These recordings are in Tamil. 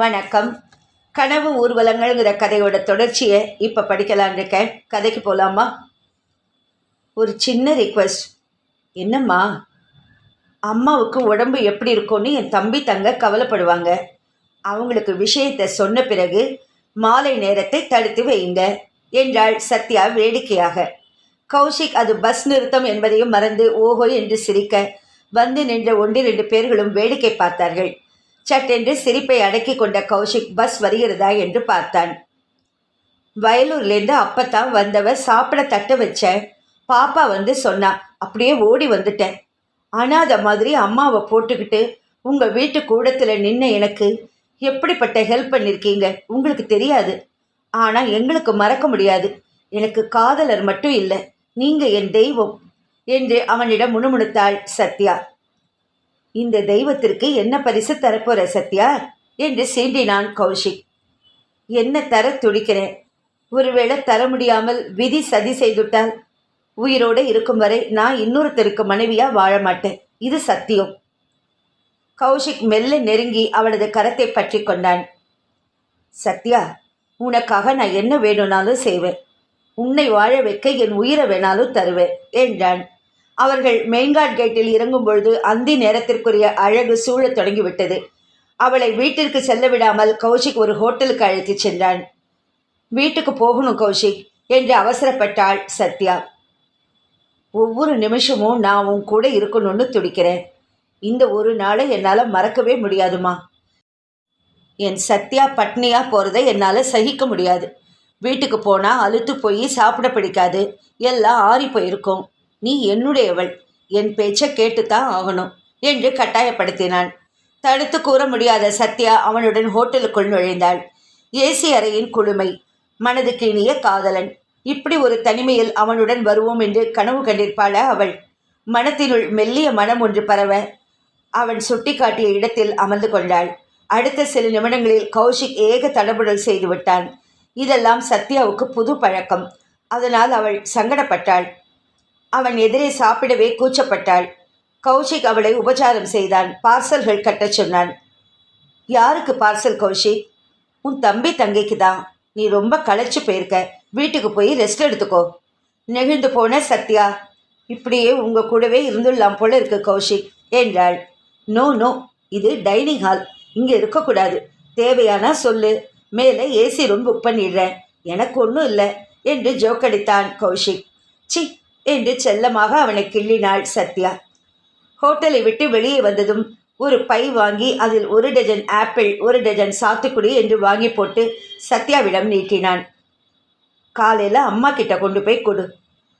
வணக்கம். கனவு ஊர்வலங்கள்ங்கிற கதையோட தொடர்ச்சியை இப்போ படிக்கலான் இருக்கேன். கதைக்கு போகலாமா ஒரு சின்ன ரிக்வெஸ்ட் என்னம்மா? அம்மாவுக்கு உடம்பு எப்படி இருக்கும்னு என் தம்பி தங்க கவலைப்படுவாங்க. அவங்களுக்கு விஷயத்தை சொன்ன பிறகு மாலை நேரத்தை தடுத்து வையுங்க என்றாள் சத்யா வேடிக்கையாக. கௌஷிக் அது பஸ் நிறுத்தம் என்பதையும் மறந்து ஓஹோ என்று சிரிக்க வந்து நின்ற ஒன்று ரெண்டு பேர்களும் வேடிக்கை பார்த்தார்கள். சட்டென்று சிரிப்பை அடக்கி கொண்ட கௌஷிக் பஸ் வருகிறதா என்று பார்த்தான். வயலூர்லேருந்து அப்பத்தான் வந்தவ சாப்பிட தட்ட வச்ச பாப்பா வந்து சொன்னா அப்படியே ஓடி வந்துட்டேன். அனாதை மாதிரி அம்மாவை போட்டுக்கிட்டு உங்கள் வீட்டு கூடத்தில் நின்று எனக்கு எப்படிப்பட்ட ஹெல்ப் பண்ணியிருக்கீங்க உங்களுக்கு தெரியாது. ஆனால் எங்களுக்கு மறக்க முடியாது. எனக்கு காதலர் மட்டும் இல்லை நீங்கள் என் தெய்வம் என்று அவனிடம் முணுமுணுத்தாள் சத்யா. இந்த தெய்வத்திற்கு என்ன பரிசு தரப்போற சத்யா? என்று சீண்டினான் கௌஷிக். என்ன தர துடிக்கிறேன்? ஒருவேளை தர முடியாமல் விதி சதி செய்துட்டால் உயிரோடு இருக்கும் வரை நான் இன்னொருத்தருக்கு மனைவியா வாழ மாட்டேன். இது சத்தியம். கௌஷிக் மெல்ல நெருங்கி அவளது கரத்தை பற்றி கொண்டான். சத்யா உனக்காக நான் என்ன வேணும்னாலும் செய்வேன். உன்னை வாழ வைக்க என் உயிரை வேணாலும் தருவேன் என்றான். அவர்கள் மெயின்கார்ட் கேட்டில் இறங்கும் பொழுது அந்தி நேரத்திற்குரிய அழகு சூழத் தொடங்கிவிட்டது. அவளை வீட்டிற்கு செல்ல விடாமல் கௌஷிக் ஒரு ஹோட்டலுக்கு அழைத்துச் சென்றான். வீட்டுக்கு போகணும் கௌஷிக் என்று அவசரப்பட்டாள் சத்யா. ஒவ்வொரு நிமிஷமும் நான் உன் கூட இருக்கணும்னு துடிக்கிறேன். இந்த ஒரு நாளை என்னால் மறக்கவே முடியாதுமா. என் சத்யா பட்னியாக போகிறத என்னால் சகிக்க முடியாது. வீட்டுக்கு போனால் அழுத்து போய் சாப்பிட பிடிக்காது. எல்லாம் ஆறி போயிருக்கும். நீ என்னுடையவள். என் பேச்சை கேட்டுத்தான் ஆகணும் என்று கட்டாயப்படுத்தினான். தடுத்து கூற முடியாத சத்யா அவனுடன் ஹோட்டலுக்குள் நுழைந்தாள். ஏசி அறையின் குளுமை மனதுக்கு இனிய காதலன். இப்படி ஒரு தனிமையில் அவனுடன் வருவோம் என்று கனவு கண்டிருப்பாளா அவள்? மனத்தினுள் மெல்லிய மனம் ஒன்று பரவ அவன் சுட்டிக்காட்டிய இடத்தில் அமர்ந்து கொண்டாள். அடுத்த சில நிமிடங்களில் கௌஷிக் ஏக தடபுடல் செய்து விட்டான் இதெல்லாம் சத்யாவுக்கு புது பழக்கம். அதனால் அவள் சங்கடப்பட்டாள். அவன் எதிரே சாப்பிடவே கூச்சப்பட்டாள். கௌஷிக் அவளை உபச்சாரம் செய்தான். பார்சல்கள் கட்டச் சொன்னான். யாருக்கு பார்சல் கௌஷிக்? உன் தம்பி தங்கைக்கு தான். நீ ரொம்ப களைச்சு போயிருக்க. வீட்டுக்கு போய் ரெஸ்ட் எடுத்துக்கோ. நெகிழ்ந்து போன சத்யா. இப்படியே உங்கள் கூடவே இருந்துடலாம் போல இருக்கு கௌஷிக் என்றாள். No no. இது டைனிங் ஹால். இங்கே இருக்கக்கூடாது. தேவையானா சொல்லு. மேலே ஏசி ரூம் புக் பண்ணிடுறேன். எனக்கு ஒன்றும் இல்லை என்று ஜோக்கடித்தான் கௌஷிக். சி என்று செல்லமாக அவனை கிள்ளினாள் சத்யா. ஹோட்டலை விட்டு வெளியே வந்ததும் ஒரு பை வாங்கி அதில் ஒரு டஜன் ஆப்பிள் ஒரு டஜன் சாத்துக்குடி என்று வாங்கி போட்டு சத்யாவிடம் நீட்டினான். காலையில் அம்மா கிட்ட கொண்டு போய் கொடு.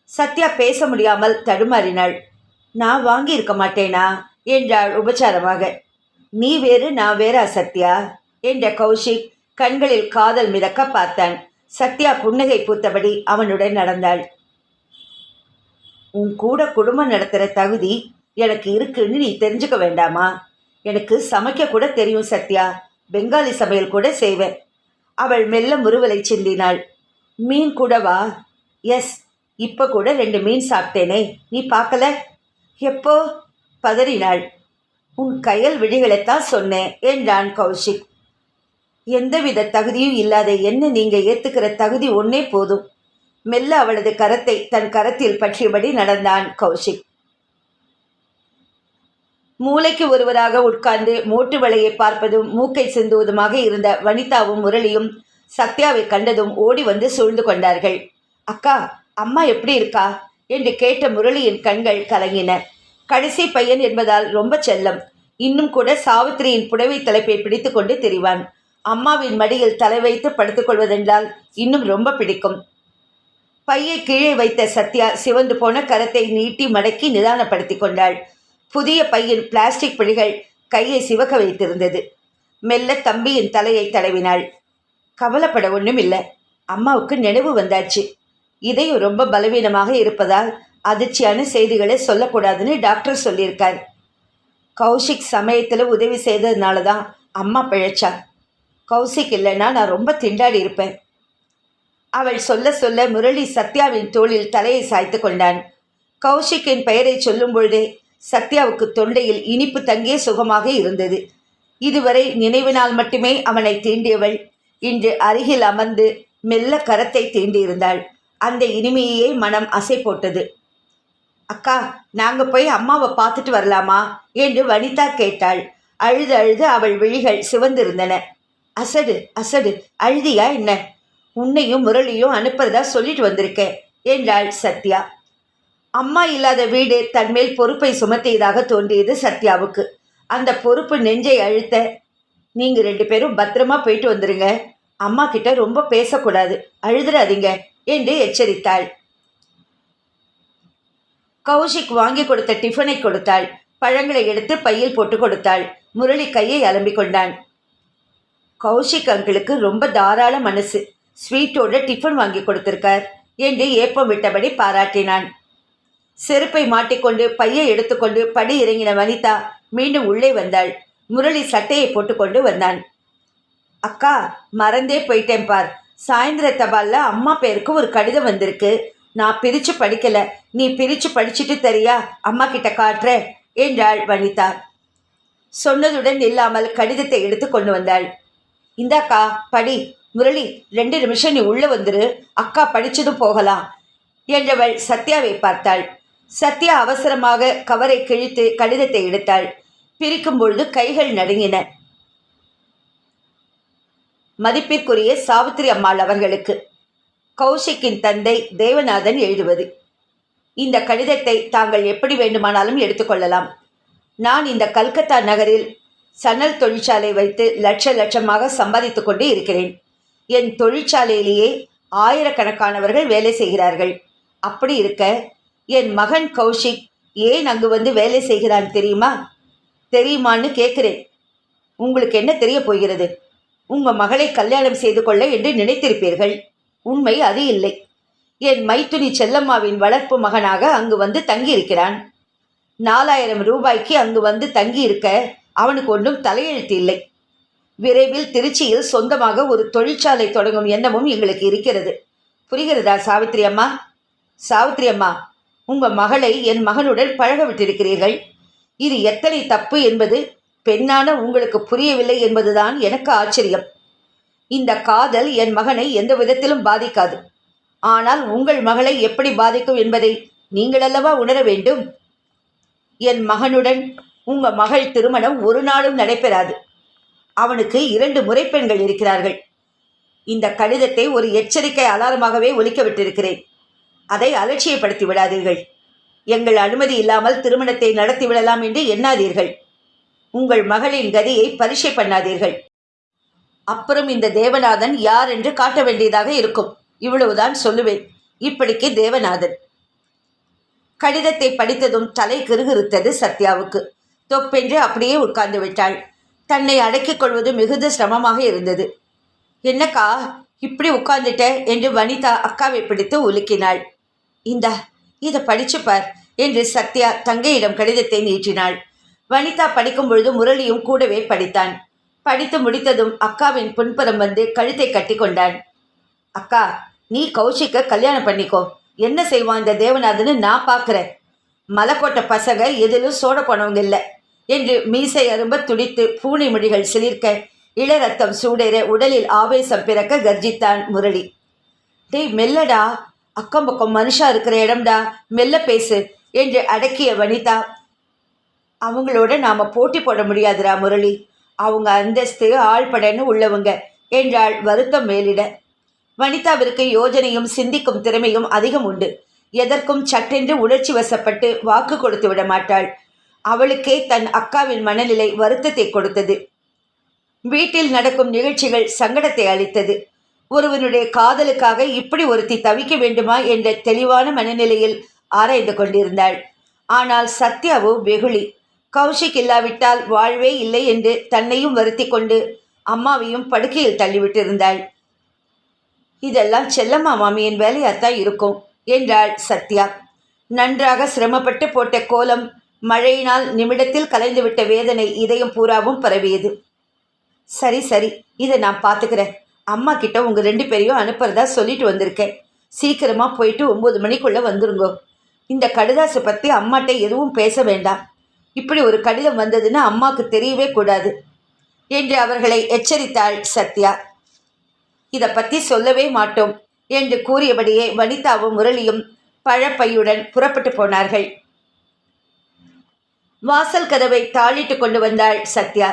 சத்யா பேச முடியாமல் தடுமாறினாள். நான் வாங்கியிருக்க மாட்டேனா? என்றாள் உபச்சாரமாக. நீ வேறு நான் வேறா சத்யா? என்ற கௌஷிக் கண்களில் காதல் மிதக்க பார்த்தான். சத்யா புன்னகை பூத்தபடி அவனுடன் நடந்தாள். உன் கூட குடும்பம் நடத்துகிற தகுதி எனக்கு இருக்குன்னு நீ தெரிஞ்சுக்க வேண்டாமா? எனக்கு சமைக்க கூட தெரியும் சத்யா. பெங்காலி சமையல் கூட செய்வேன். அவள் மெல்ல முறுவலை சிந்தினாள். மீன் கூடவா எஸ் இப்போ கூட ரெண்டு மீன் சாப்பிட்டேனே. நீ பார்க்கல? எப்போ? பதறினாள். உன் கையல் விழிகளைத்தான் சொன்னேன் என்றான் கௌஷிக். எந்தவித தகுதியும் இல்லாத என்ன நீங்கள் ஏற்றுக்கிற தகுதி ஒன்றே போதும். மெல்ல அவளது கரத்தை தன் கரத்தில் பற்றியபடி நடந்தான் கௌஷிக். மூளைக்கு ஒருவராக உட்கார்ந்து மோட்டு வலையை பார்ப்பதும் மூக்கை சிந்துவதுமாக இருந்த வனிதாவும் முரளியும் சத்யாவை கண்டதும் ஓடி வந்து சூழ்ந்து கொண்டார்கள். அக்கா அம்மா எப்படி இருக்கா? என்று கேட்ட முரளியின் கண்கள் கலங்கின. கடைசி பையன் என்பதால் ரொம்ப செல்லம். இன்னும் கூட சாவித்திரியின் புடவை தலைப்பை பிடித்து கொண்டு திரிவான். அம்மாவின் மடியில் தலை வைத்து படுத்துக்கொள்வதென்றால் இன்னும் ரொம்ப பிடிக்கும். பையை கீழே வைத்த சத்யா சிவந்து போன கரத்தை நீட்டி மடக்கி நிதானப்படுத்தி கொண்டாள். புதிய பையின் பிளாஸ்டிக் பிடிகள் கையை சிவக்க வைத்திருந்தது. மெல்ல தம்பியின் தலையை தடவினாள். கவலைப்பட ஒன்றும் இல்லை அம்மாவுக்கு நினைவு வந்தாச்சு. இதயம் ரொம்ப பலவீனமாக இருப்பதால் அதிர்ச்சியான செய்திகளை சொல்லக்கூடாதுன்னு டாக்டர் சொல்லியிருக்கார். கௌஷிக் சமயத்தில் உதவி செய்ததுனால தான் அம்மா பிழைச்சா கௌசிக் இல்லைன்னா நான் ரொம்ப திண்டாடி இருப்பேன். அவள் சொல்ல சொல்ல முரளி சத்யாவின் தோளில் தலையை சாய்த்து கொண்டான். கௌஷிக்கின் பெயரை சொல்லும் பொழுதே சத்யாவுக்கு தொண்டையில் இனிப்பு தங்கிய சுகமாக இருந்தது. இதுவரை நினைவினால் மட்டுமே அவனை தீண்டியவள். இன்று அருகில் அமர்ந்து மெல்ல கரத்தை தீண்டியிருந்தாள். அந்த இனிமையே மனம் அசை போட்டது. அக்கா நாங்கள் போய் அம்மாவை பார்த்துட்டு வரலாமா? என்று வனிதா கேட்டாள். அழுது அழுது அவள் விழிகள் சிவந்திருந்தன. அசடு அசடு அழுதியா என்ன? உன்னையும் முரளியும் அனுப்புறதா சொல்லிட்டு வந்திருக்கேன் என்றாள் சத்யா. அம்மா இல்லாத வீடு தன்மேல் பொறுப்பை சுமத்தியதாக தோன்றியது சத்யாவுக்கு. அந்த பொறுப்பு நெஞ்சை அழுத்த நீங்க ரெண்டு பேரும் பத்திரமா போயிட்டு வந்துருங்க. அம்மா கிட்ட ரொம்ப பேசக்கூடாது. அழுதுறாதீங்க என்று எச்சரித்தாள். கௌஷிக் வாங்கி கொடுத்த டிஃபனை கொடுத்தாள். பழங்களை எடுத்து பையில் போட்டு கொடுத்தாள். முரளி கையை அலம்பிக் கொண்டான். கௌஷிக் அங்கிளுக்கு ரொம்ப தாராள மனசு. ஸ்வீட்டோட டிஃபன் வாங்கி கொடுத்திருக்கார் என்று ஏப்பம் விட்டபடி பாராட்டினான். செருப்பை மாட்டிக்கொண்டு பையை எடுத்துக்கொண்டு படி இறங்கின வனிதா மீண்டும் உள்ளே வந்தாள். முரளி சட்டையை போட்டுக்கொண்டு வந்தான். அக்கா மறந்தே போயிட்டேன் பார். சாயந்தர தபாலில் அம்மா பேருக்கு ஒரு கடிதம் வந்திருக்கு. நான் பிரித்து படிக்கல. நீ பிரித்து படிச்சுட்டு தெரியா? அம்மா கிட்ட காட்டுற என்றாள் வனிதா. சொன்னதுடன் இல்லாமல் கடிதத்தை எடுத்து கொண்டு வந்தாள். இந்தாக்கா படி. முரளி ரெண்டு நிமிஷம் நீ உள்ள வந்துரு. அக்கா படிச்சதும் போகலாம். என்றவள் சத்யாவை பார்த்தாள். சத்யா அவசரமாக கவரை கிழித்து கடிதத்தை எடுத்தாள். பிரிக்கும் பொழுது கைகள் நடுங்கின. மதிப்பிற்குரிய சாவித்திரி அம்மாள் அவர்களுக்கு. கௌஷிக்கின் தந்தை தேவநாதன் எழுதுவது. இந்த கடிதத்தை தாங்கள் எப்படி வேண்டுமானாலும் எடுத்துக்கொள்ளலாம் நான் இந்த கல்கத்தா நகரில் சணல் தொழிற்சாலை வைத்து லட்ச லட்சமாக சம்பாதித்து கொண்டு இருக்கிறேன். என் தொழிற்சாலையிலேயே ஆயிரக்கணக்கானவர்கள் வேலை செய்கிறார்கள். அப்படி இருக்க என் மகன் கௌஷிக் ஏன் அங்கு வந்து வேலை செய்கிறான் தெரியுமா? தெரியுமான்னு கேட்குறேன். உங்களுக்கு என்ன தெரிய போகிறது? உங்கள் மகளை கல்யாணம் செய்து கொள்ள என்று நினைத்திருப்பீர்கள். உண்மை அது இல்லை. என் மைத்துனி செல்லம்மாவின் வளர்ப்பு மகனாக அங்கு வந்து தங்கியிருக்கிறான். நாலாயிரம் ரூபாய்க்கு அங்கு வந்து தங்கியிருக்க அவனுக்கு ஒன்றும் தலையெழுத்து இல்லை. விரைவில் திருச்சியில் சொந்தமாக ஒரு தொழிற்சாலை தொடங்கும் எண்ணமும் எங்களுக்கு இருக்கிறது. புரிகிறதா சாவித்ரி அம்மா? சாவித்ரி அம்மா உங்கள் மகளை என் மகனுடன் பழக விட்டிருக்கிறீர்கள். இது எத்தனை தப்பு என்பது பெண்ணான உங்களுக்கு புரியவில்லை என்பதுதான் எனக்கு ஆச்சரியம். இந்த காதல் என் மகனை எந்த விதத்திலும் பாதிக்காது. ஆனால் உங்கள் மகளை எப்படி பாதிக்கும் என்பதை நீங்கள் அல்லவா உணர வேண்டும்? என் மகனுடன் உங்கள் மகள் திருமணம் ஒரு நாளும் நடைபெறாது. அவனுக்கு இரண்டு முறைப்பெண்கள் இருக்கிறார்கள். இந்த கடிதத்தை ஒரு எச்சரிக்கை அலாரமாகவே ஒலிக்க விட்டிருக்கிறேன் அதை அலட்சியப்படுத்தி விடாதீர்கள். எங்கள் அனுமதி இல்லாமல் திருமணத்தை நடத்தி விடலாம் என்று எண்ணாதீர்கள். உங்கள் மகளின் கதியை பரிசை பண்ணாதீர்கள். அப்புறம் இந்த தேவநாதன் யார் என்று காட்ட வேண்டியதாக இருக்கும். இவ்வளவுதான் சொல்லுவேன். இப்படிக்கு தேவநாதன். கடிதத்தை படித்ததும் தலை கிருகிருத்தது சத்யாவுக்கு. தொப்பென்று அப்படியே உட்கார்ந்து விட்டாள். தன்னை அடக்கிக் கொள்வது மிகுந்த சிரமமாக இருந்தது. என்னக்கா இப்படி உட்கார்ந்துட்ட? என்று வனிதா அக்காவை பிடித்து உலுக்கினாள். இந்தா இதை படிச்சு பார் என்று சத்யா தங்கையிடம் கடிதத்தை நீட்டினாள். வனிதா படிக்கும் பொழுது முரளியும் கூடவே படித்தான். படித்து முடித்ததும் அக்காவின் புன்புறம் வந்து கழுத்தை கட்டி கொண்டான். அக்கா நீ கௌஷிக்க கல்யாணம் பண்ணிக்கோ. என்ன செய்வான் இந்த தேவநாதன்னு நான் பார்க்குறேன் மலைக்கோட்டை பசங்க எதிலும் சோட போனவங்க இல்லை. என்று மீசை அரும்ப துடித்து பூனை மொழிகள் சிலிர்க்க இளரத்தம் சூடேற உடலில் ஆவேசம் பிறக்க கர்ஜித்தான் முரளி. டேய் மெல்லடா. அக்கம் பக்கம் மனுஷா இருக்கிற இடம்டா. மெல்ல பேசு என்று அடக்கிய வனிதா. அவங்களோட நாம போட்டி போட முடியாதுடா முரளி. அவங்க அந்தஸ்து ஆழ்படன்னு உள்ளவங்க என்றாள் வருத்தம் மேலிட. வனிதாவிற்கு யோஜனையும் சிந்திக்கும் திறமையும் அதிகம் உண்டு. எதற்கும் சட்டென்று உணர்ச்சி வசப்பட்டு வாக்கு கொடுத்து விட மாட்டாள். அவளுக்கே தன் அக்காவின் மனநிலை வருத்தத்தை கொடுத்தது. வீட்டில் நடக்கும் நிகழ்ச்சிகள் சங்கடத்தை அளித்தது. ஒருவனுடைய காதலுக்காக இப்படி ஒருத்தி தவிக்க வேண்டுமா என்ற தெளிவான மனநிலையில் ஆராய்ந்து கொண்டிருந்தாள். ஆனால் சத்யாவோ வெகுளி கௌஷிக் இல்லாவிட்டால் வாழ்வே இல்லை என்று தன்னையும் வருத்தி கொண்டு அம்மாவையும் படுக்கையில் தள்ளிவிட்டிருந்தாள். இதெல்லாம் செல்லம்மா மாமியின் வேலையாத்தான் இருக்கும் என்றாள் சத்யா. நன்றாக சிரமப்பட்டு போட்ட கோலம் மழையினால் நிமிடத்தில் கலைந்துவிட்ட வேதனை இதயம் பூராவும் பரவியது. சரி சரி இதை நான் பார்த்துக்கிறேன். அம்மா கிட்ட உங்கள் ரெண்டு பேரையும் அனுப்புறதா சொல்லிட்டு வந்திருக்கேன். சீக்கிரமாக போயிட்டு ஒம்பது மணிக்குள்ளே வந்துருங்கோ. இந்த கடிதாசை பற்றி அம்மாட்ட எதுவும் பேச வேண்டாம். இப்படி ஒரு கடிதம் வந்ததுன்னு அம்மாவுக்கு தெரியவே கூடாது. என்று அவர்களை எச்சரித்தாள் சத்யா. இதை பற்றி சொல்லவே மாட்டோம் என்று கூறியபடியே வனிதாவும் முரளியும் பழப்பையுடன் புறப்பட்டு போனார்கள். வாசல் கதவை தாளிட்டு கொண்டு வந்தாள் சத்யா.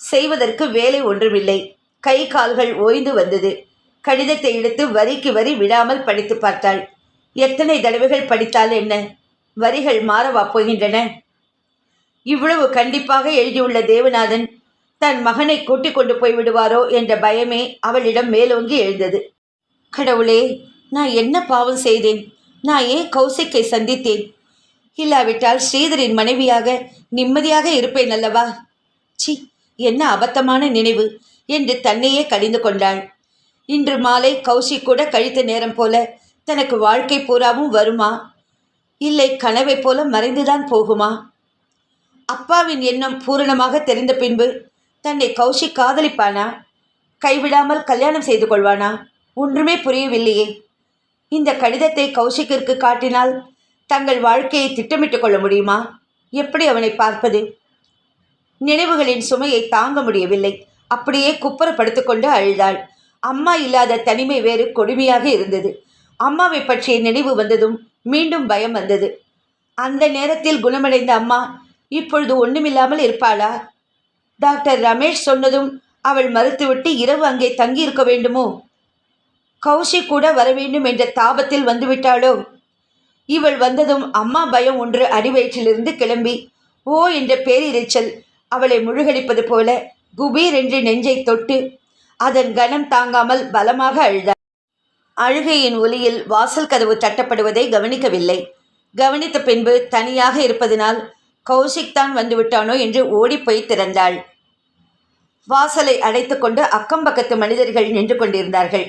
செய்வதற்கு வேலை ஒன்றுமில்லை. கை கால்கள் ஓய்ந்து வந்தது. கடிதத்தை எடுத்து வரிக்கு வரி விடாமல் படித்து பார்த்தாள். எத்தனை தடவைகள் படித்தால் என்ன? வரிகள் மாறவா போகின்றன? இவ்வளவு கண்டிப்பாக எழுதியுள்ள தேவநாதன் தன் மகனை கூட்டிக் கொண்டு போய் விடுவாரோ என்ற பயமே அவளிடம் மேலோங்கி எழுந்தது. கடவுளே நான் என்ன பாவம் செய்தேன்? நான் ஏன் கௌசிக்கை சந்தித்தேன்? இல்லாவிட்டால் ஸ்ரீதரின் மனைவியாக நிம்மதியாக இருப்பேன் அல்லவா? சி என்ன அபத்தமான நினைவு என்று தன்னையே கடிந்து கொண்டாள். இன்று மாலை கௌஷிக் கூட கழித்த நேரம் போல தனக்கு வாழ்க்கை பூராவும் வருமா? இல்லை கனவைப் போல மறைந்துதான் போகுமா? அப்பாவின் எண்ணம் பூரணமாக தெரிந்த பின்பு தன்னை கௌஷிக் காதலிப்பானா? கைவிடாமல் கல்யாணம் செய்து கொள்வானா? ஒன்றுமே புரியவில்லையே. இந்த கடிதத்தை கௌஷிக்கிற்கு காட்டினால் தங்கள் வாழ்க்கையை திட்டமிட்டுக் கொள்ள முடியுமா? எப்படி அவனை பார்ப்பது? நினைவுகளின் சுமையை தாங்க முடியவில்லை. அப்படியே குப்புறப்படுத்திக் அழுதாள். அம்மா இல்லாத தனிமை வேறு கொடுமையாக இருந்தது. அம்மாவை பற்றிய நினைவு வந்ததும் மீண்டும் பயம் வந்தது. அந்த நேரத்தில் குணமடைந்த அம்மா இப்பொழுது ஒன்றுமில்லாமல் இருப்பாளா? டாக்டர் ரமேஷ் சொன்னதும் அவள் மறுத்துவிட்டு இரவு அங்கே தங்கியிருக்க வேண்டுமோ? கௌஷிக் கூட வர வேண்டும் என்ற தாபத்தில் வந்துவிட்டாளோ? இவள் வந்ததும் அம்மா பயம் ஒன்று அடிவயிற்றிலிருந்து கிளம்பி ஓ என்ற பேரிரைச்சல் அவளை முழுகடிப்பது போல குபீர் என்று நெஞ்சை தொட்டு அதன் கனம் தாங்காமல் பலமாக அழுதாள் அழுகையின் ஒலியில் வாசல் கதவு தட்டப்படுவதை கவனிக்கவில்லை. கவனித்த பின்பு தனியாக இருப்பதனால் கௌசிக் தான் வந்துவிட்டானோ என்று ஓடிப்போய் திறந்தாள். வாசலை அடைத்துக்கொண்டு அக்கம் பக்கத்து மனிதர்கள் நின்று கொண்டிருந்தார்கள்.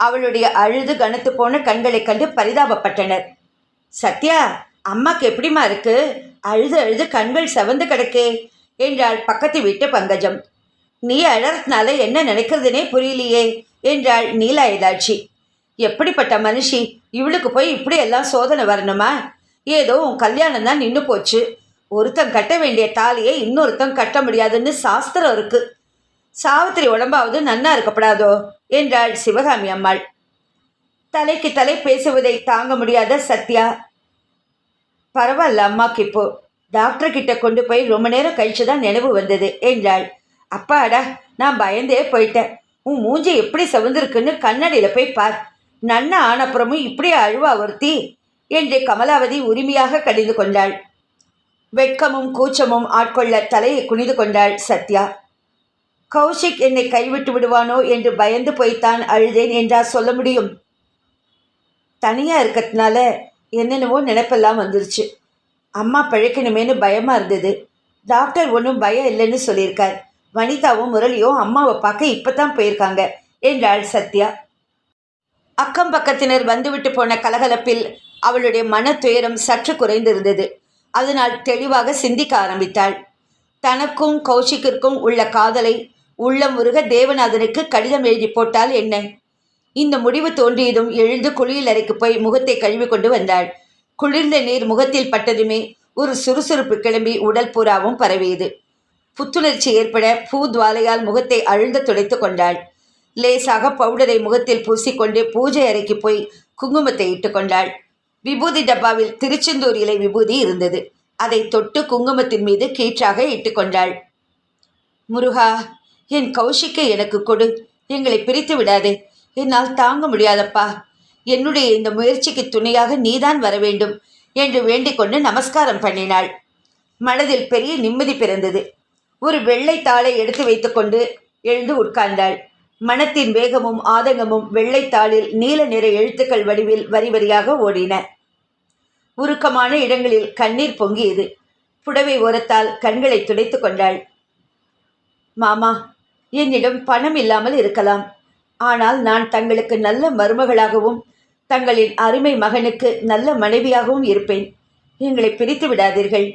அவளுடைய அழுது கனத்து போன கண்களைக் கண்டு பரிதாபப்பட்டனர். சத்யா அம்மாக்கு எப்படிமா இருக்கு? அழுது அழுது கண்கள் செவந்து கிடக்கே என்றாள் பக்கத்து வீட்டு பங்கஜம். நீ அழறதுனால என்ன நினைக்கிறதுனே புரியலையே என்றாள் நீலா ஏதாட்சி. எப்படிப்பட்ட மனுஷி? இவளுக்கு போய் இப்படி எல்லாம் சோதனை வரணுமா? ஏதோ உன் கல்யாணம் தான் நின்று போச்சு. ஒருத்தன் கட்ட வேண்டிய தாலியை இன்னொருத்தன் கட்ட முடியாதுன்னு சாஸ்திரம் இருக்கு. சாவித்திரி உடம்பாவது நன்னா இருக்கப்படாதோ? என்றாள் சிவகாமி அம்மாள். தலைக்கு தலை பேசுவதை தாங்க முடியாத சத்யா. பரவாயில்ல அம்மாக்கு இப்போ. டாக்டர் கிட்ட கொண்டு போய் ரொம்ப நேரம் கழிச்சு தான் நினைவு வந்தது என்றாள். அப்பாடா நான் பயந்தே போயிட்டேன். உன் மூஞ்சி எப்படி சவுந்திருக்குன்னு கண்ணாடியில் போய் பார். நன்னா ஆனப்புறமும் இப்படி அழுவா ஒருத்தி என்று கமலாவதி உரிமையாக கடிந்து கொண்டாள். வெட்கமும் கூச்சமும் ஆட்கொள்ள தலையை குனிந்து கொண்டாள் சத்யா. கௌஷிக் என்னை கைவிட்டு விடுவானோ என்று பயந்து போய்த்தான் அழுதேன் என்றா சொல்ல முடியும்? தனியாக இருக்கிறதுனால என்னென்னவோ நினைப்பெல்லாம் வந்துருச்சு. அம்மா பழைக்கணுமேனு பயமாக இருந்தது. டாக்டர் ஒன்றும் பயம் இல்லைன்னு சொல்லியிருக்கார். வனிதாவும் முரளியும் அம்மாவை பார்க்க இப்போ தான் போயிருக்காங்க என்றாள் சத்யா. அக்கம் பக்கத்தினர் வந்துவிட்டு போன கலகலப்பில் அவளுடைய மன துயரம் சற்று குறைந்திருந்தது. அதனால் தெளிவாக சிந்திக்க ஆரம்பித்தாள். தனக்கும் கௌஷிக்கிற்கும் உள்ள காதலை உள்ளம் முருக தேவநாதனுக்கு கடிதம் எழுதி போட்டால் என்ன? இந்த முடிவு தோன்றியதும் எழுந்து குளியல் அறைக்கு போய் முகத்தை கழுவி கொண்டு வந்தாள். குளிர்ந்த நீர் முகத்தில் பட்டதுமே ஒரு சுறுசுறுப்பு கிளம்பி உடல் பூராவும் பரவியது. புத்துணர்ச்சி ஏற்பட பூத்வாலையால் முகத்தை அழுந்த துடைத்து கொண்டாள். லேசாக பவுடரை முகத்தில் பூசிக்கொண்டு பூஜை அறைக்கு போய் குங்குமத்தை இட்டுக்கொண்டாள் விபூதி டப்பாவில் திருச்செந்தூர் இலை விபூதி இருந்தது. அதை தொட்டு குங்குமத்தின் மீது கீற்றாக இட்டுக்கொண்டாள் முருகா என் கௌஷிக்கை எனக்கு கொடு. எங்களை பிரித்து விடாதே. என்னால் தாங்க முடியாதப்பா. என்னுடைய இந்த முயற்சிக்கு துணையாக நீதான் வர வேண்டும் என்று வேண்டிக்கொண்டு நமஸ்காரம் பண்ணினாள். மனதில் பெரிய நிம்மதி பிறந்தது. ஒரு வெள்ளை தாளை எடுத்து வைத்துக்கொண்டு எழுந்து உட்கார்ந்தாள். மனத்தின் வேகமும் ஆதங்கமும் வெள்ளைத்தாளில் நீல நிற எழுத்துக்கள் வடிவில் வரி வரியாக ஓடின. உருக்கமான இடங்களில் கண்ணீர் பொங்கியது. புடவை ஓரத்தால் கண்களை துடைத்து கொண்டாள். மாமா என்னிடம் பணம் இல்லாமல் இருக்கலாம். ஆனால் நான் தங்களுக்கு நல்ல மருமகளாகவும் தங்களின் அருமை மகனுக்கு நல்ல மனைவியாகவும் இருப்பேன். எங்களை பிரித்து விடாதீர்கள்.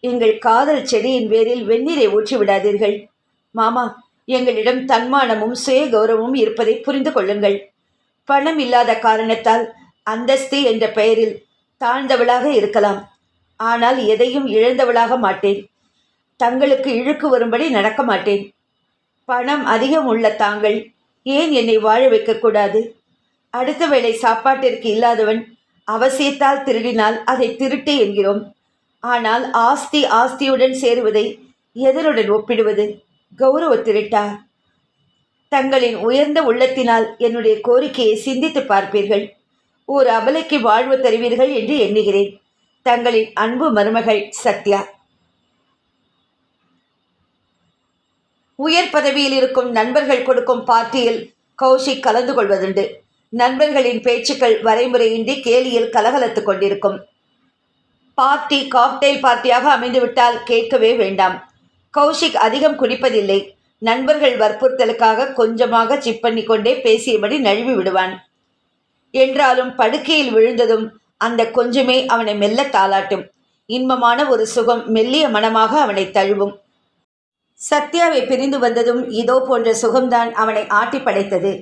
எங்கள் காதல் செடியின் வேரில் வெந்நீரை ஊற்றி விடாதீர்கள். மாமா எங்களிடம் தன்மானமும் சுய கௌரவமும் இருப்பதை புரிந்து கொள்ளுங்கள். பணம் இல்லாத காரணத்தால் அந்தஸ்து என்ற பெயரில் தாழ்ந்தவளாக இருக்கலாம். ஆனால் எதையும் இழந்தவளாக மாட்டேன். தங்களுக்கு இழுக்கு வரும்படி நடக்க மாட்டேன். பணம் அதிகம் உள்ள தாங்கள் ஏன் என்னை வாழ வைக்கக்கூடாது? அடுத்த வேளை சாப்பாட்டிற்கு இல்லாதவன் அவசியத்தால் திருடினால் அதை திருட்டு என்கிறோம். ஆனால் ஆஸ்தி ஆஸ்தியுடன் சேருவதை எதனுடன் ஒப்பிடுவது? கௌரவ திருட்டா? தங்களின் உயர்ந்த உள்ளத்தினால் என்னுடைய கோரிக்கையை சிந்தித்து பார்ப்பீர்கள். ஒரு அபலைக்கு வாழ்வு தருவீர்கள் என்று எண்ணுகிறேன். தங்களின் அன்பு மருமகள் சத்யா. உயர் பதவியில் இருக்கும் நண்பர்கள் கொடுக்கும் பார்ட்டியில் கௌஷிக் கலந்து கொள்வதுண்டு நண்பர்களின் பேச்சுக்கள் வரைமுறையின்றி கேலியில் கலகலத்துக் கொண்டிருக்கும். பார்ட்டி காக்டெயில் பார்ட்டியாக அமைந்துவிட்டால் கேட்கவே வேண்டாம். கௌஷிக் அதிகம் குடிப்பதில்லை. நண்பர்கள் வற்புறுத்தலுக்காக கொஞ்சமாக சிப் பண்ணி கொண்டே பேசியபடி நழுவி விடுவான். என்றாலும் படுக்கையில் விழுந்ததும் அந்த கொஞ்சமே அவனை மெல்ல தாளாட்டும். இன்பமான ஒரு சுகம் மெல்லிய மனமாக அவனை தழுவும். சத்யாவை பிரிந்து வந்ததும் இதோ போன்ற சுகம்தான் அவனை ஆட்டி படைத்தது.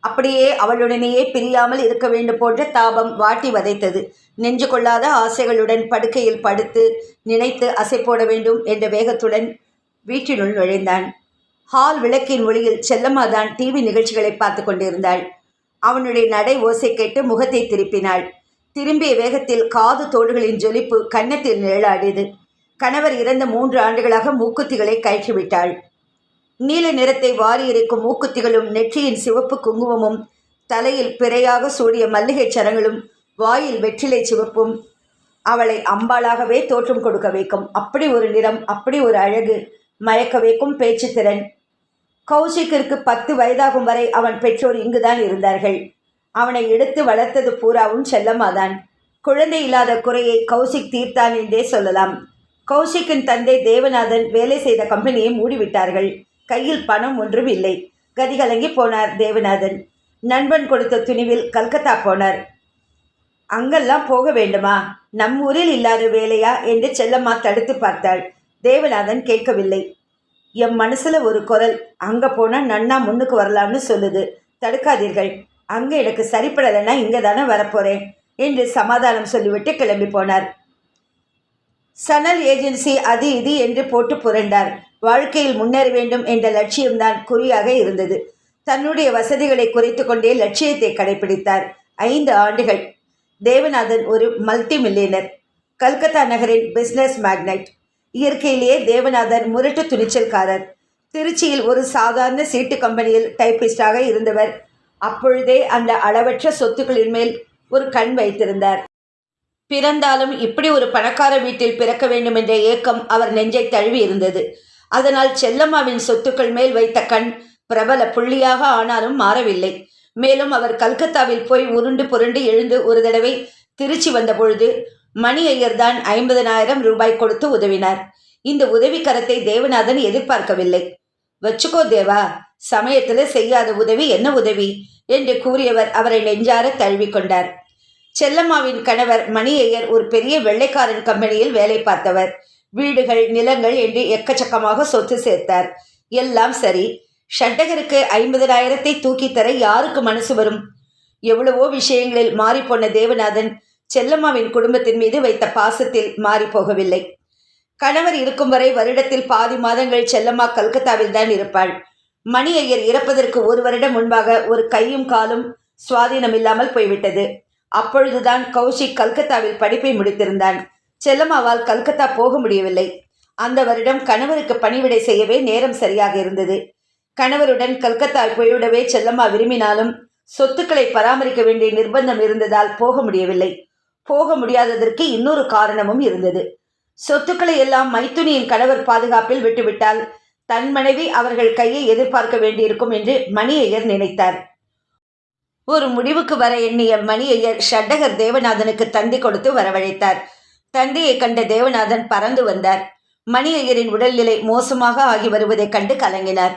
அப்படியே அவளுடனேயே பிரியாமல் இருக்க வேண்டும் போன்ற தாபம் வாட்டி வதைத்தது. நெஞ்சு கொள்ளாத ஆசைகளுடன் படுக்கையில் படுத்து நினைத்து அசை போட வேண்டும் என்ற வேகத்துடன் வீட்டினுள் நுழைந்தான். ஹால் விளக்கின் ஒளியில் செல்லம்மாதான் டிவி நிகழ்ச்சிகளை பார்த்து கொண்டிருந்தாள். அவனுடைய நடை ஓசை கேட்டு முகத்தை திருப்பினாள். திரும்பிய வேகத்தில் காது தோடுகளின் ஜொலிப்பு கன்னத்தில் நிழலாடியது. கணவர் இறந்த மூன்று ஆண்டுகளாக மூக்குத்திகளை கயற்றிவிட்டாள். நீல நிறத்தை வாரி இருக்கும் மூக்குத்திகளும் நெற்றியின் சிவப்பு குங்குமமும் தலையில் பிறையாக சூடிய மல்லிகைச் சரங்களும் வாயில் வெற்றிலை சிவப்பும் அவளை அம்பாளாகவே தோற்றம் கொடுக்க வைக்கும். அப்படி ஒரு நிறம் அப்படி ஒரு அழகு மயக்க வைக்கும் பேச்சு திறன். கௌஷிக்கிற்கு பத்து வயதாகும் வரை அவன் பெற்றோர் இங்குதான் இருந்தார்கள். அவனை எடுத்து வளர்த்தது பூராவும் செல்லம்மாதான். குழந்தை இல்லாத குறையை கௌசிக் தீர்த்தான் என்றே சொல்லலாம். கௌஷிக்கின் தந்தை தேவநாதன் வேலை செய்த கம்பெனியை மூடிவிட்டார்கள். கையில் பணம் ஒன்றும் இல்லை. கதிகலங்கி போனார் தேவநாதன். நண்பன் கொடுத்த துணிவில் கல்கத்தா போனார். அங்கெல்லாம் போக வேண்டுமா? நம் ஊரில் இல்லாத வேலையா? என்று செல்லம்மா தடுத்து பார்த்தாள். தேவநாதன் கேட்கவில்லை. என் மனசுல ஒரு குரல் அங்கே போனால் நன்னா முன்னுக்கு வரலாம்னு சொல்லுது. தடுக்காதீர்கள். அங்கே எனக்கு சரிப்படலைன்னா இங்கே தானே வரப்போகிறேன் என்று சமாதானம் சொல்லிவிட்டு கிளம்பி போனார். சனல் ஏஜென்சி அது இது என்று போட்டு புரண்டார். வாழ்க்கையில் முன்னேற வேண்டும் என்ற லட்சியம்தான் குறியாக இருந்தது. தன்னுடைய வசதிகளை குறைத்து கொண்டே லட்சியத்தை கடைபிடித்தார். ஐந்து ஆண்டுகள். தேவநாதன் ஒரு மல்டி மில்லியனர் கல்கத்தா நகரின் பிஸ்னஸ் மேக்னைட் இயற்கையிலேயே தேவநாதன் முரட்டு துணிச்சல்காரர். திருச்சியில் ஒரு சாதாரண சீட்டு கம்பெனியில் டைப்பிஸ்டாக இருந்தவர். அப்பொழுதே அந்த அளவற்ற சொத்துக்களின் மேல் ஒரு கண் வைத்திருந்தார். பிறந்தாலும் இப்படி ஒரு பணக்கார வீட்டில் பிறக்க வேண்டும் என்ற ஏக்கம் அவர் நெஞ்சை தழுவி இருந்தது. அதனால் செல்லம்மாவின் சொத்துக்கள் மேல் வைத்த கண் பிரபல புள்ளியாக ஆனாலும் மாறவில்லை. மேலும் அவர் கல்கத்தாவில் போய் உருண்டு புரண்டு எழுந்து ஒரு தடவை திருச்சி வந்தபொழுது மணி ஐயர் தான் ஐம்பதனாயிரம் ரூபாய் கொடுத்து உதவினார். இந்த உதவி கரத்தை தேவநாதன் எதிர்பார்க்கவில்லை. வச்சுக்கோ தேவா சமயத்தில் செய்யாத உதவி என்ன உதவி? என்று கூறியவர் அவரை நெஞ்சார தழுவிக்கொண்டார் செல்லம்மாவின் கணவர் மணியையர் ஒரு பெரிய வெள்ளைக்காரன் கம்பெனியில் வேலை பார்த்தவர். வீடுகள் நிலங்கள் என்று எக்கச்சக்கமாக சொத்து சேர்த்தார். எல்லாம் சரி. ஷட்டகருக்கு ஐம்பதனாயிரத்தை தூக்கி தர யாருக்கு மனசு வரும்? எவ்வளவோ விஷயங்களில் மாறிப்போன தேவநாதன் செல்லம்மாவின் குடும்பத்தின் மீது வைத்த பாசத்தில் மாறி போகவில்லை கணவர் இருக்கும் வரை வருடத்தில் பாதி மாதங்கள் செல்லம்மா கல்கத்தாவில் தான் இருப்பாள். மணி ஐயர் இறப்பதற்கு ஒரு வருடம் முன்பாக ஒரு கையும் காலும் சுவாதீனம் இல்லாமல் போய்விட்டது. அப்பொழுதுதான் கௌஷிக் கல்கத்தாவில் படிப்பை முடித்திருந்தான். செல்லம்மாவால் கல்கத்தா போக முடியவில்லை. அந்த வருடம் கணவருக்கு பணிவிடை செய்யவே நேரம் சரியாக இருந்தது. கணவருடன் கல்கத்தா போய்விடவே செல்லம்மா விரும்பினாலும் சொத்துக்களை பராமரிக்க வேண்டிய நிர்பந்தம் இருந்ததால் போக முடியவில்லை. போக முடியாததற்கு இன்னொரு காரணமும் இருந்தது. சொத்துக்களை எல்லாம் மைத்துனியின் கணவர் பாதுகாப்பில் விட்டுவிட்டால் தன் மனைவி அவர்கள் கையை எதிர்பார்க்க வேண்டியிருக்கும் என்று மணியையர் நினைத்தார். ஒரு முடிவுக்கு வர எண்ணிய மணியையர் ஷட்டகர் தேவநாதனுக்கு தந்தி கொடுத்து வரவழைத்தார். தந்தியை கண்ட தேவநாதன் பறந்து வந்தார். மணியையரின் உடல்நிலை மோசமாக ஆகி வருவதைக் கண்டு கலங்கினார்.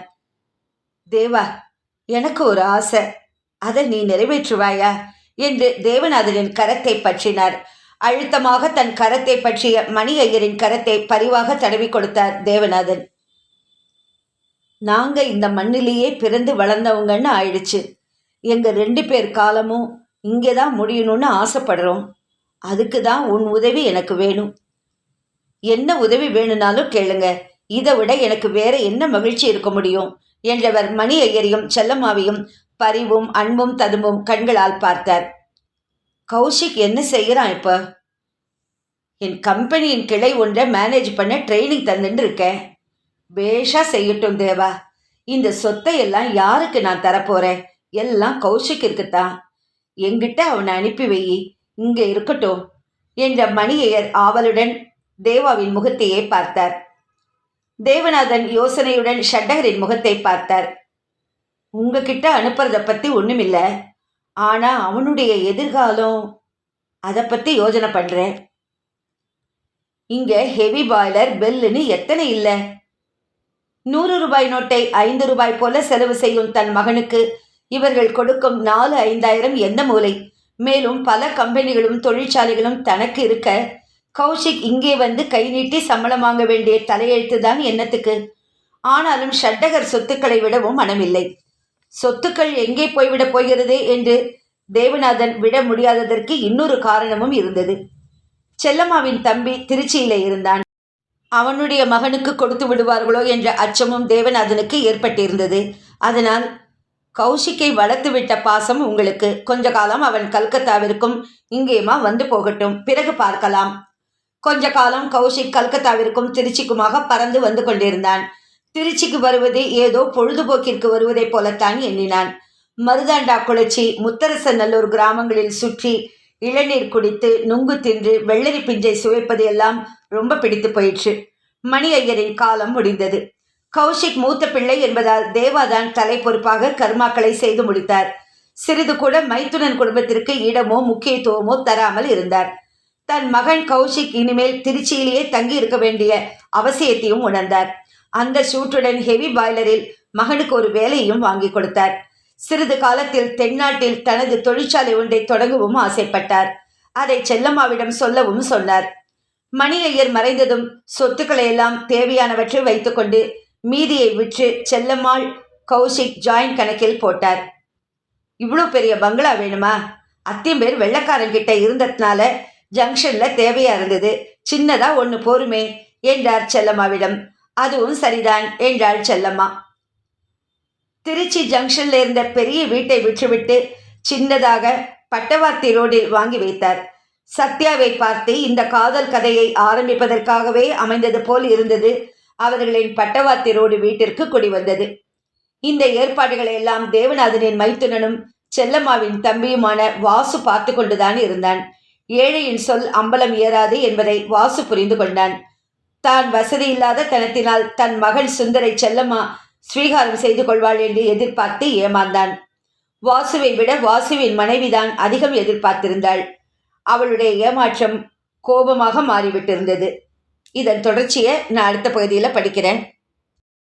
தேவா எனக்கு ஒரு ஆசை. அதை நீ நிறைவேற்றுவாயா? என்று தேவநாதனின் கரத்தை பற்றினார். அழுத்தமாக தன் கரத்தை பற்றிய மணி ஐயரின் கரத்தை பரிவாக தடவி கொடுத்தார் தேவநாதன். நாங்க இந்த மண்ணிலேயே பிறந்து வளர்ந்தவங்கன்னு ஆயிடுச்சு. எங்கள் ரெண்டு பேர் காலமும் இங்கே தான் முடியணும்னு ஆசைப்படுறோம். அதுக்கு தான் உன் உதவி எனக்கு வேணும். என்ன உதவி வேணும்னாலும் கேளுங்க. இதை விட எனக்கு வேற என்ன மகிழ்ச்சி இருக்க முடியும்? என்றவர் மணி ஐயரையும் செல்லம்மாவையும் பரிவும் அன்பும் ததும்பும் கண்களால் பார்த்தார். கௌஷிக் என்ன செய்கிறான் இப்போ? என் கம்பெனியின் கிளை ஒன்றை மேனேஜ் பண்ண ட்ரைனிங் தந்துட்டு இருக்கேன். பேஷா செய்யட்டும் தேவா. இந்த சொத்தை எல்லாம் யாருக்கு நான் தரப்போறேன்? எல்லாம் கௌஷிக் இருக்குத்தா எங்கிட்ட அவனை அனுப்பி வை. இங்கே இருக்கட்டும். என்ற மணியையர் ஆவலுடன் தேவாவின் முகத்தையே பார்த்தார். தேவநாதன் யோசனையுடன் ஷட்டகரின் முகத்தை பார்த்தார். உங்ககிட்ட அனுப்புறத பத்தி ஒண்ணுமில்ல. ஆனா அவனுடைய எதிர்காலம் அதை பத்தி யோசனை பண்றேன். இங்க ஹெவி பாய்லர் பெல்லுன்னு எத்தனை இல்லை? நூறு ரூபாய் நோட்டை ஐந்து ரூபாய் போல செலவு செய்யும் தன் மகனுக்கு இவர்கள் கொடுக்கும் நாலு ஐந்தாயிரம் என்ன மூலை? மேலும் பல கம்பெனிகளும் தொழிற்சாலைகளும் தனக்கு இருக்க கௌஷிக் இங்கே வந்து கை நீட்டி சம்பளம் வாங்க வேண்டிய தலையெழுத்து தான் எண்ணத்துக்கு ஆனாலும் ஷட்டகர் சொத்துக்களை விடவும் மனமில்லை. சொத்துக்கள் எங்கே போய்விடப் போகிறது என்று தேவநாதன் விட முடியாததற்கு இன்னொரு காரணமும் இருந்தது. செல்லம்மாவின் தம்பி திருச்சியிலே இருந்தான். அவனுடைய மகனுக்கு கொடுத்து விடுவார்களோ என்ற அச்சமும் தேவநாதனுக்கு ஏற்பட்டிருந்தது. அதனால் கௌஷிக்கை வளர்த்து விட்ட பாசம் உங்களுக்கு. கொஞ்ச காலம் அவன் கல்கத்தாவிற்கும் இங்கேயுமா வந்து போகட்டும். பிறகு பார்க்கலாம். கொஞ்ச காலம் கௌஷிக் கல்கத்தாவிற்கும் திருச்சிக்குமாக பறந்து வந்து கொண்டிருந்தான். திருச்சிக்கு வருவது ஏதோ பொழுதுபோக்கிற்கு வருவதைப் போலத்தான் எண்ணினான். மருதாண்டா குளச்சி முத்தரசநல்லூர் கிராமங்களில் சுற்றி இளநீர் குடித்து நுங்கு தின்று வெள்ளரி பிஞ்சை சுவைப்பது எல்லாம் ரொம்ப பிடித்து போயிற்று. மணி ஐயரின் காலம் முடிந்தது. கௌஷிக் மூத்த பிள்ளை என்பதால் தேவாதான் தலை பொறுப்பாக கர்மாக்களை செய்து முடித்தார். சிறிது கூட மைத்துனன் குடும்பத்திற்கு இடமோ முக்கியத்துவமோ தராமல் இருந்தார். தன் மகன் கௌஷிக் இனிமேல் திருச்சியிலேயே தங்கி இருக்க வேண்டிய அவசியத்தையும் உணர்ந்தார். அந்த சூட்டுடன் ஹெவி பாய்லரில் மகனுக்கு ஒரு வேலையும் வாங்கி கொடுத்தார். சிறிது காலத்தில் தென்னாட்டில் தனது தொழிற்சாலை ஒன்றை தொடங்கவும் ஆசைப்பட்டார். அதை செல்லம்மாவிடம் சொல்லவும் சொன்னார். மணி ஐயர் மறைந்ததும் சொத்துக்களை எல்லாம் தேவையானவற்றை வைத்துக்கொண்டு மீதியை விற்று செல்லம்மாள் கௌஷிக் ஜாயின் கணக்கில் போட்டார். இவ்வளோ பெரிய பங்களா வேணுமா? அத்தியம் பேர் வெள்ளக்காரங்கிட்ட இருந்ததுனால ஜங்ஷன்ல தேவையா இருந்தது. சின்னதா ஒன்று போருமே என்றார் செல்லம்மாவிடம். அதுவும் சரிதான் என்றாள் செல்லம்மா. திருச்சி ஜங்ஷன்ல இருந்த பெரிய வீட்டை விற்றுவிட்டு சின்னதாக பட்டவார்த்தி ரோடில் வாங்கி வைத்தார். சத்யாவை பார்த்து இந்த காதல் கதையை ஆரம்பிப்பதற்காகவே அமைந்தது போல் இருந்தது. அவர்களின் பட்டவார்த்தி ரோடு வீட்டிற்கு குடி வந்தது இந்த ஏற்பாடுகளை எல்லாம் தேவநாதனின் மைத்துனனும் செல்லம்மாவின் தம்பியுமான வாசு பார்த்து கொண்டுதான் இருந்தான். ஏழையின் சொல் அம்பலம் ஏறாது என்பதை வாசு புரிந்து கொண்டான். தான் வசதி இல்லாத தனத்தினால் தன் மகள் சுந்தரை செல்லம்மா ஸ்வீகாரம் செய்து கொள்வாள் என்று எதிர்பார்த்து ஏமாந்தான். வாசுவை விட வாசுவின் மனைவிதான் அதிகம் எதிர்பார்த்திருந்தாள். அவளுடைய ஏமாற்றம் கோபமாக மாறிவிட்டிருந்தது. இதன் தொடர்ச்சியை நான் அடுத்த பகுதியில் படிக்கிறேன்.